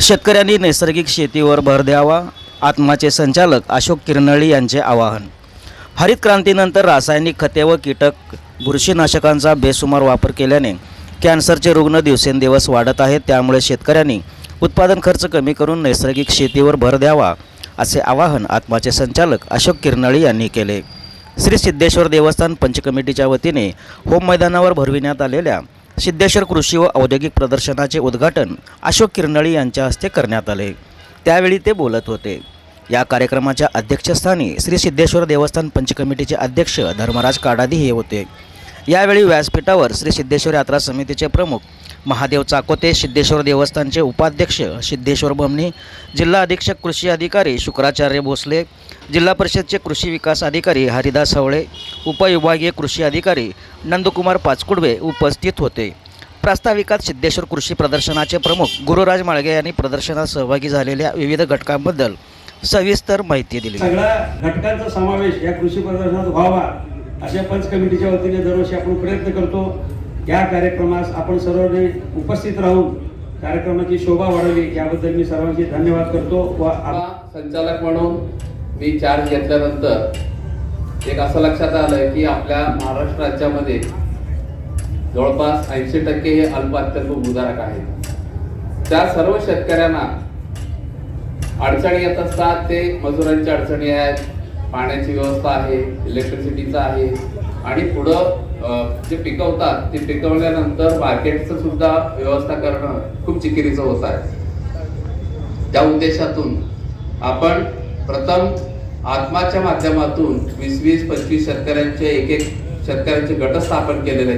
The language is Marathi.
शेतकऱ्यांनी नैसर्गिक शेतीवर भर द्यावा आत्माचे संचालक अशोक किरनळी यांचे आवाहन. हरित क्रांतीनंतर रासायनिक खते व कीटक बुरशीनाशकांचा बेसुमार वापर केल्याने कॅन्सरचे रुग्ण दिवसेंदिवस वाढत आहेत. त्यामुळे शेतकऱ्यांनी उत्पादन खर्च कमी करून नैसर्गिक शेतीवर भर द्यावा असे आवाहन आत्माचे संचालक अशोक किरनळी यांनी केले. श्री सिद्धेश्वर देवस्थान पंचकमिटीच्या वतीने होम मैदानावर भरविण्यात आलेल्या सिद्धेश्वर कृषी व औद्योगिक प्रदर्शनाचे उद्घाटन अशोक किरनळी यांच्या हस्ते करण्यात आले. त्यावेळी ते बोलत होते. या कार्यक्रमाच्या अध्यक्षस्थानी श्री सिद्धेश्वर देवस्थान पंचकमिटीचे अध्यक्ष धर्मराज काडादी हे होते. यावेळी व्यासपीठावर श्री सिद्धेश्वर यात्रा समितीचे प्रमुख महादेव चाकोते सिद्धेश्वर देवस्थानचे उपाध्यक्ष सिद्धेश्वर बमणी जिल्हा अधीक्षक कृषी अधिकारी शुक्राचार्य भोसले जिल्हा परिषदचे कृषी विकास अधिकारी हरिदास हवळे उपविभागीय कृषी अधिकारी नंदकुमार पाचकुडवे उपस्थित होते. प्रास्ताविकात सिद्धेश्वर कृषी प्रदर्शनाचे प्रमुख गुरुराज माळगे यांनी प्रदर्शनात सहभागी झालेल्या विविध घटकांबद्दल सविस्तर माहिती दिली. सगळ्या घटकांचा समावेश या कृषी प्रदर्शनात व्हावा अशा पंच कमिटीच्या वतीने दरवर्षी आपण प्रयत्न करतो. या कार्यक्रमास आपण सर्वांनी उपस्थित राहून कार्यक्रमाची शोभा वाढवली याबद्दल मी सर्वांचे धन्यवाद करतो व संचालक म्हणून मी चार्ज घेतल्यानंतर एक असं लक्षात आलं की आपल्या महाराष्ट्र राज्यामध्ये जवळपास ऐंशी टक्के हे अल्प अत्यल्प भूधारक आहेत. त्या सर्व शेतकऱ्यांना अडचणी येत असतात. ते मजुरांच्या अडचणी आहेत पाण्याची व्यवस्था आहे इलेक्ट्रिसिटीचा आहे. आणि पुढं जे पिकवतात ते पिकवल्यानंतर मार्केटचं सुद्धा व्यवस्था करणं खूप चिकिरीचं होत आहे. त्या उद्देशातून आपण प्रथम आत्माच्या माध्यमातून वीस वीस पंचवीस शेतकऱ्यांचे एक एक शेतकऱ्यांचे गट स्थापन केलेले आहेत